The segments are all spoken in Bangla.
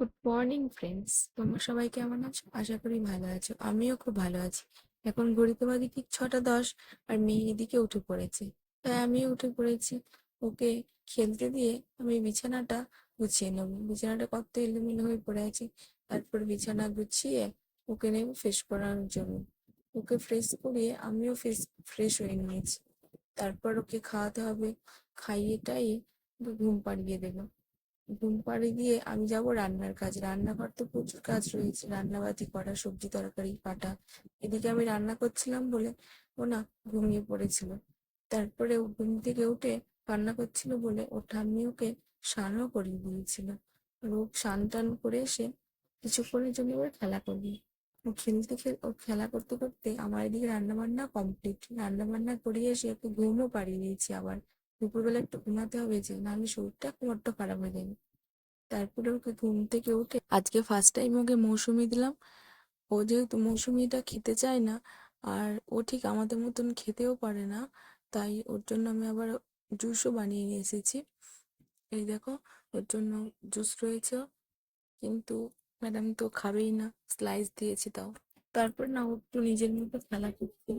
গুড মর্নিং ফ্রেন্ডস তোমরা সবাই কেমন আছো? আশা করি ভালো আছো। আমিও খুব ভালো আছি। এখন ঘড়িতে বাজে ঠিক ছটা দশ আর মেয়ে এদিকে উঠে পড়েছে। তাই আমিও উঠে পড়েছি। ওকে খেলতে দিয়ে আমি বিছানাটা গুছিয়ে নেব। বিছানাটা কত এলোমেলো হয়ে পড়ে আছে। তারপর বিছানা গুছিয়ে ওকে নেব ফ্রেশ করানোর জন্য। ওকে ফ্রেশ করিয়ে আমিও ফ্রেশ ফ্রেশ হয়ে নিয়েছি। তারপর ওকে খাওয়াতে হবে। খাইয়ে টাইয়ে ঘুম পাড়িয়ে দেবো। ঘুম পাড়িয়ে দিয়ে আমি যাব রান্নার কাজ। রান্নাঘর তো প্রচুর কাজ রয়েছে। রান্নাবাতি করা সবজি, তরকারি কাটা এদিকে আমি রান্না করছিলাম বলে ও না ঘুমিয়ে পড়েছিল। তারপরে ও ঘুম থেকে উঠে রান্না করছিল বলে ও ঠাম্মি ওকে স্নানও করিয়ে দিয়েছিল। ও স্নান টান করে এসে কিছুক্ষণের জন্য এবার খেলা করবে। ও খেলতে খেল ও খেলা করতে করতে আমার এদিকে রান্না বান্না কমপ্লিট। রান্না বান্না করিয়ে এসে ওকে ঘুমও পাড়িয়ে দিয়েছি আবার। দুপুরবেলা একটু ঘুমাতে হবে যে, নাহলে শরীরটা বড্ড খারাপ হয়ে যাবে। তারপরে ওকে ঘুম থেকে উঠে আজকে ফার্স্ট টাইম ওকে মৌসুমি দিলাম। ও যেহেতু মৌসুমিটা খেতে চায় না, আর ও ঠিক আমাদের মতন খেতেও পারে না, তাই ওর জন্য আমি আবার জুসও বানিয়ে নিয়ে এসেছি। এই দেখো, ওর জন্য জুস রয়েছে, কিন্তু ম্যাডাম তো খাবেই না স্লাইস দিয়েছি তাও। তারপর না ও একটু নিজের মতো খেলা করছে।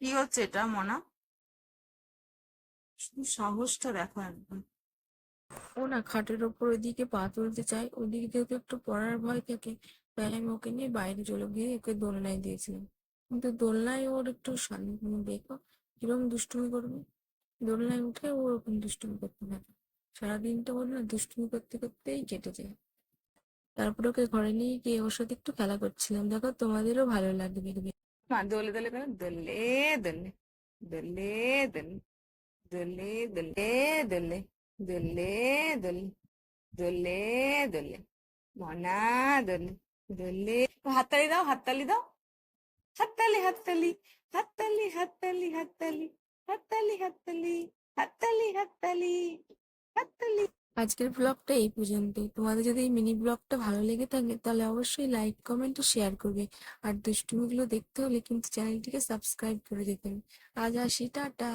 কি হচ্ছে এটা, মনা? সাহসটা দেখো একদম। ও না খাটের ওপর ওইদিকে পা তুলতে চায়, ওইদিকে যেহেতু একটু পড়ার ভয় থাকে, তাই আমি ওকে নিয়ে বাইরে চলে গিয়ে ওকে দোলনায় দিয়েছিলাম। কিন্তু দোলনায় ওর একটু শান্তি দেখো কীরকম দুষ্টুমি করবে। দোলনায় উঠে ও ওরকম দুষ্টুমি করতে থাকে। সারাদিনটা ওর না দুষ্টুমি করতে করতেই কেটে যায়। তারপর ওকে ঘরে নিয়ে গিয়ে ওর সাথে একটু খেলা করছিলাম, দেখো তোমাদেরও ভালো লাগবে মা, দোলে দোলে করে দোলে দোলে দোলে দোলে দোলে দোলে দোলে দোলে দোলে দোলে দোলে মনা দোলে দোলে হাততালি দাও হাততালি দাও হাততালি হাততালি হাততালি হাততালি হাততালি হাততালি হাততালি হাততালি হাততালি হাততালি আজকের ব্লগটা এই পর্যন্তই। তোমাদের যদি এই মিনি ব্লগটা ভালো লেগে থাকে তাহলে অবশ্যই লাইক কমেন্ট ও শেয়ার করবে। আর দুষ্টুমিগুলো দেখতে হলে কিন্তু চ্যানেলটিকে সাবস্ক্রাইব করে যেতে হবে। আজ আসি টাটা।